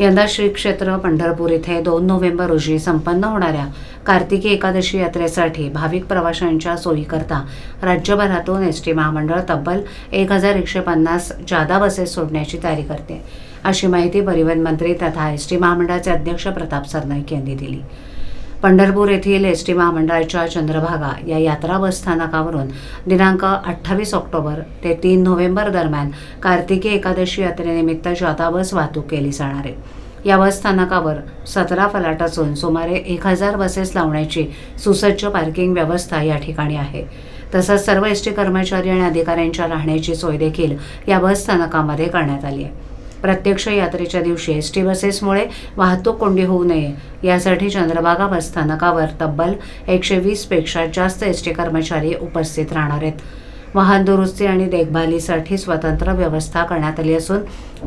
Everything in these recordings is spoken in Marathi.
यंदा श्री क्षेत्र पंढरपूर येथे दोन नोव्हेंबर रोजी संपन्न होणाऱ्या कार्तिकी एकादशी यात्रेसाठी भाविक प्रवाशांच्या सोयीकरता राज्यभरातून एस टी महामंडळ तब्बल एक हजार एकशे पन्नास जादा बसेस सोडण्याची तयारी करते. अशी माहिती परिवहन मंत्री तथा एस टी महामंडळाचे अध्यक्ष प्रताप सरनाईक यांनी दिली. पंढरपूर येथील एस टी महामंडळाच्या चंद्रभागा या यात्रा बस स्थानकावरून दिनांक अठ्ठावीस ऑक्टोबर ते तीन नोव्हेंबर दरम्यान कार्तिकी एकादशी यात्रेनिमित्त जादा बस वाहतूक केली जाणार आहे. या बस स्थानकावर सतरा फलाट असून सुमारे एक हजार बसेस लावण्याची सुसज्ज पार्किंग व्यवस्था या ठिकाणी आहे. तसंच सर्व एस टी कर्मचारी आणि अधिकाऱ्यांच्या राहण्याची सोय देखील या बस स्थानकामध्ये करण्यात आली आहे. प्रत्यक्ष यात्रेच्या दिवशी एस टी बसेसमुळे वाहतूक कोंडी होऊ नये. यासाठी चंद्रभागा बस स्थानकावर तब्बल एकशे वीसपेक्षा जास्त एस टी कर्मचारी उपस्थित राहणार आहेत. वाहन दुरुस्ती आणि देखभालीसाठी स्वतंत्र व्यवस्था करण्यात आली असून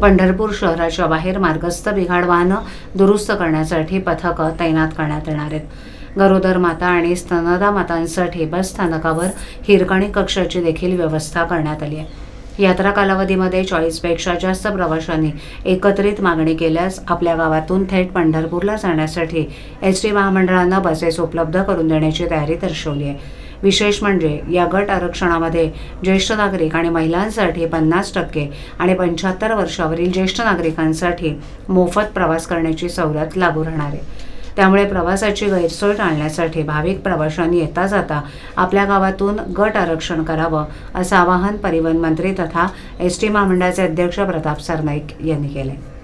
पंढरपूर शहराच्या बाहेर मार्गस्थ बिघाड वाहनं दुरुस्त करण्यासाठी पथकं तैनात करण्यात येणार आहेत. गरोदर माता आणि स्तनदा मातांसाठी बस स्थानकावर हिरकणी कक्षाची देखील व्यवस्था करण्यात आली आहे. यात्रा कालावधीमध्ये चाळीसपेक्षा जास्त प्रवाशांनी एकत्रित मागणी केल्यास आपल्या गावातून थेट पंढरपूरला जाण्यासाठी एस टी महामंडळानं बसेस उपलब्ध करून देण्याची तयारी दर्शवली आहे. विशेष म्हणजे या गट आरक्षणामध्ये ज्येष्ठ नागरिक आणि महिलांसाठी पन्नास टक्के आणि पंच्याहत्तर वर्षावरील ज्येष्ठ नागरिकांसाठी मोफत प्रवास करण्याची सवलत लागू राहणार आहे. त्यामुळे प्रवासाची गैरसोय टाळण्यासाठी भाविक प्रवाशांनी येता जाता आपल्या गावातून गट आरक्षण करावं असं आवाहन परिवहन मंत्री तथा एस टी महामंडळाचे अध्यक्ष प्रताप सरनाईक यांनी केलं